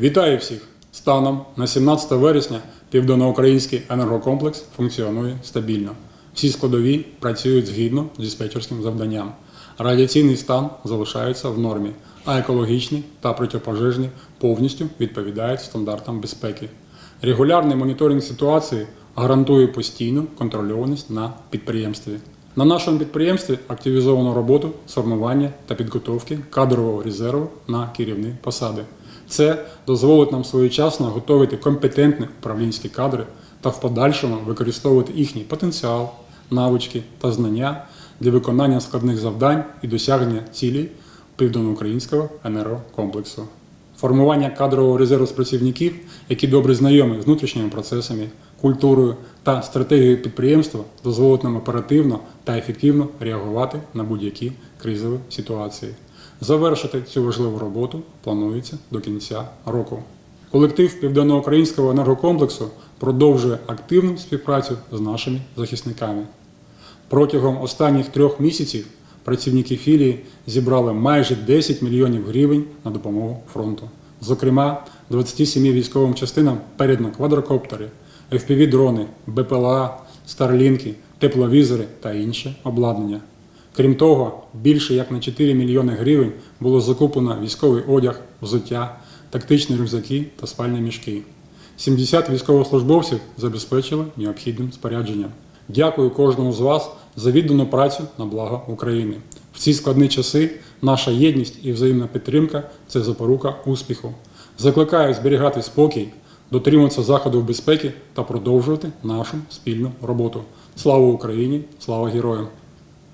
Вітаю всіх! Станом на 17 вересня південноукраїнський енергокомплекс функціонує стабільно. Всі складові працюють згідно з диспетчерським завданням. Радіаційний стан залишається в нормі, а екологічний та протипожежний повністю відповідають стандартам безпеки. Регулярний моніторинг ситуації гарантує постійну контрольованість на підприємстві. На нашому підприємстві активізовано роботу формування та підготовки кадрового резерву на керівні посади. Це дозволить нам своєчасно готувати компетентні управлінські кадри та в подальшому використовувати їхній потенціал, навички та знання для виконання складних завдань і досягнення цілей південноукраїнського енергокомплексу. Формування кадрового резерву з працівників, які добре знайомі з внутрішніми процесами, культурою та стратегією підприємства, дозволить нам оперативно та ефективно реагувати на будь-які кризові ситуації. Завершити цю важливу роботу планується до кінця року. Колектив Південноукраїнського енергокомплексу продовжує активну співпрацю з нашими захисниками. Протягом останніх трьох місяців працівники філії зібрали майже 10 мільйонів гривень на допомогу фронту. Зокрема, 27 військовим частинам передано квадрокоптери, FPV-дрони, БПЛА, старлінки, тепловізори та інше обладнання. Крім того, більше як на 4 мільйони гривень було закуплено військовий одяг, взуття, тактичні рюкзаки та спальні мішки. 70 військовослужбовців забезпечили необхідним спорядженням. Дякую кожному з вас за віддану працю на благо України. В ці складні часи наша єдність і взаємна підтримка це запорука успіху. Закликаю зберігати спокій, дотримуватися заходів безпеки та продовжувати нашу спільну роботу. Слава Україні! Слава героям!